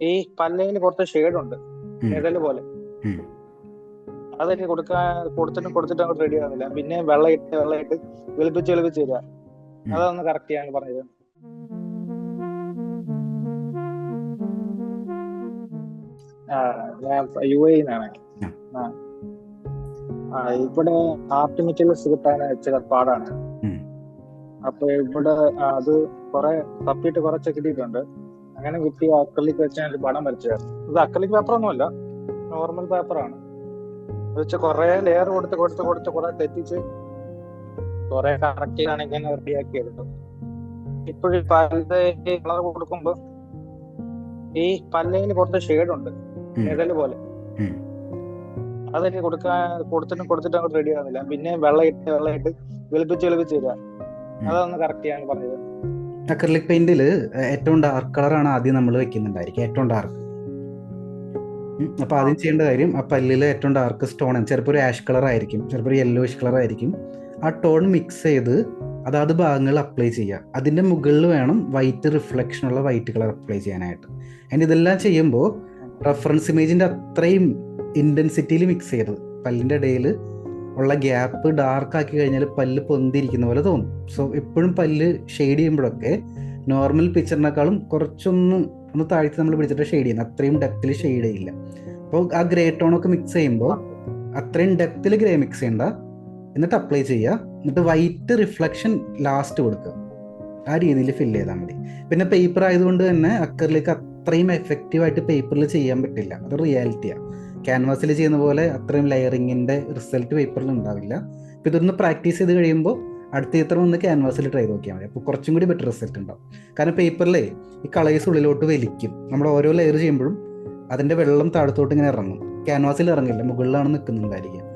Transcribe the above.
ഈ പല്ലേന് കുറച്ച് ഷെയ്ഡ് ഉണ്ട്. നിഴൽ പോലെ. അതെനിക്ക് കൊടുക്കാൻ കൊടുത്തിട്ട് കൊടുത്തിട്ട് അങ്ങോട്ട് റെഡി ആവുന്നില്ല. പിന്നെ വെള്ളം ഇട്ട് വെള്ളം ഇട്ട് വെളുപ്പിച്ച് വെളുപ്പിച്ച് തരിക അതൊന്ന് കറക്റ്റ് ചെയ്യാൻ പറഞ്ഞത് യു എ ആ. ആ ഇവിടെ ആർട്ട് മെറ്റീരിയൽസ് കിട്ടാൻ ചില പാടാണ്. അപ്പൊ ഇവിടെ അത് കുറെ തപ്പിയിട്ട് കുറച്ച് കിട്ടിയിട്ടുണ്ട് അങ്ങനെ കുട്ടി അക്രലിക് വെച്ച് ഞാൻ ഒരു പടം വരച്ചായിരുന്നു ഇത് അക്രലിക് പേപ്പർ ഒന്നുമല്ല നോർമൽ പേപ്പറാണ് വെച്ച് കുറെ ലെയർ കൊടുത്ത് കൊടുത്ത് കൊടുത്ത് കുറെ തെറ്റിച്ച് കുറെ കറക്റ്റ് ചെയ്താണെങ്കിൽ റെഡിയാക്കി എടുത്തു ഇപ്പോഴും പല്ല് കളർ കൊടുക്കുമ്പോ ഈ പല്ലിന് കുറച്ച് ഷെയ്ഡ് ഉണ്ട്. നിഴൽ പോലെ. അതെനിക്ക് കൊടുക്കാൻ കൊടുത്തിട്ടും കൊടുത്തിട്ടും അങ്ങോട്ട് റെഡി ആവുന്നില്ല. പിന്നെ വെള്ളം ഇട്ട് വെള്ളം ഇട്ട് വെളുപ്പിച്ച് വെളുപ്പിച്ച് തരിക അതൊന്ന് കറക്റ്റ് ചെയ്യാൻ പറഞ്ഞത് അക്രലിക് പെയിന്റിൽ ഏറ്റവും ഡാർക്ക് കളറാണ് ആദ്യം നമ്മൾ വെക്കുന്നുണ്ടായിരിക്കും ഏറ്റവും ഡാർക്ക് അപ്പൊ ആദ്യം ചെയ്യേണ്ട കാര്യം ആ പല്ലിൽ ഏറ്റവും ഡാർക്ക് സ്റ്റോൺ ചിലപ്പോൾ ഒരു ആഷ് കളർ ആയിരിക്കും ചിലപ്പോൾ ഒരു യെല്ലോയിഷ് കളർ ആയിരിക്കും. ആ ടോൺ മിക്സ് ചെയ്ത് അതാത് ഭാഗങ്ങൾ അപ്ലൈ ചെയ്യുക. അതിന്റെ മുകളിൽ വേണം വൈറ്റ് റിഫ്ലക്ഷൻ ഉള്ള വൈറ്റ് കളർ അപ്ലൈ ചെയ്യാനായിട്ട്. ആൻഡ് ഇതെല്ലാം ചെയ്യുമ്പോൾ റെഫറൻസ് ഇമേജിന്റെ അത്രയും ഇന്റൻസിറ്റിയിൽ മിക്സ് ചെയ്യരുത് പല്ലിന്റെ ഇടയിൽ ഉള്ള ഗ്യാപ്പ് ഡാർക്ക് ആക്കി കഴിഞ്ഞാൽ പല്ല് പൊന്തിരിക്കുന്ന പോലെ തോന്നും. സോ എപ്പോഴും പല്ല് ഷെയ്ഡ് ചെയ്യുമ്പോഴൊക്കെ നോർമൽ പിക്ചറിനേക്കാളും കുറച്ചൊന്ന് ഒന്ന് താഴ്ത്തി നമ്മൾ പിടിച്ചിട്ട് ഷെയ്ഡ് ചെയ്യുന്നത് അത്രയും ഡെപ്തിൽ ഷെയ്ഡ് ചെയ്യില്ല. അപ്പോൾ ആ ഗ്രേ ടോണൊക്കെ മിക്സ് ചെയ്യുമ്പോൾ അത്രയും ഡെപ്തിൽ ഗ്രേ മിക്സ് ചെയ്യണ്ട. എന്നിട്ട് അപ്ലൈ ചെയ്യുക. എന്നിട്ട് വൈറ്റ് റിഫ്ലക്ഷൻ ലാസ്റ്റ് കൊടുക്കുക. ആ രീതിയിൽ ഫില്ല് ചെയ്താൽ മതി. പിന്നെ പേപ്പർ ആയതുകൊണ്ട് തന്നെ അക്കറിലേക്ക് അത്രയും എഫക്റ്റീവായിട്ട് പേപ്പറിൽ ചെയ്യാൻ പറ്റില്ല. അത് റിയാലിറ്റിയാണ് ക്യാൻവാസിൽ ചെയ്യുന്ന പോലെ അത്രയും ലെയറിങ്ങിന്റെ റിസൾട്ട് പേപ്പറിൽ ഉണ്ടാവില്ല. അപ്പോൾ ഇതൊന്ന് പ്രാക്ടീസ് ചെയ്ത് കഴിയുമ്പോൾ അടുത്ത ചിത്രം ഒന്ന് ക്യാൻവാസിൽ ട്രൈ നോക്കിയാൽ മതി. അപ്പോൾ കുറച്ചും കൂടി ബെറ്റർ റിസൾട്ട് ഉണ്ടാവും. കാരണം പേപ്പറിലെ ഈ കളേഴ്സ് ഉള്ളിലോട്ട് വലിക്കും. നമ്മൾ ഓരോ ലെയർ ചെയ്യുമ്പോഴും അതിന്റെ വെള്ളം താഴത്തോട്ട് ഇങ്ങനെ ഇറങ്ങും. ക്യാൻവാസിൽ ഇറങ്ങില്ല മുകളിലാണ് നിൽക്കുന്നുണ്ടായിരിക്കുക.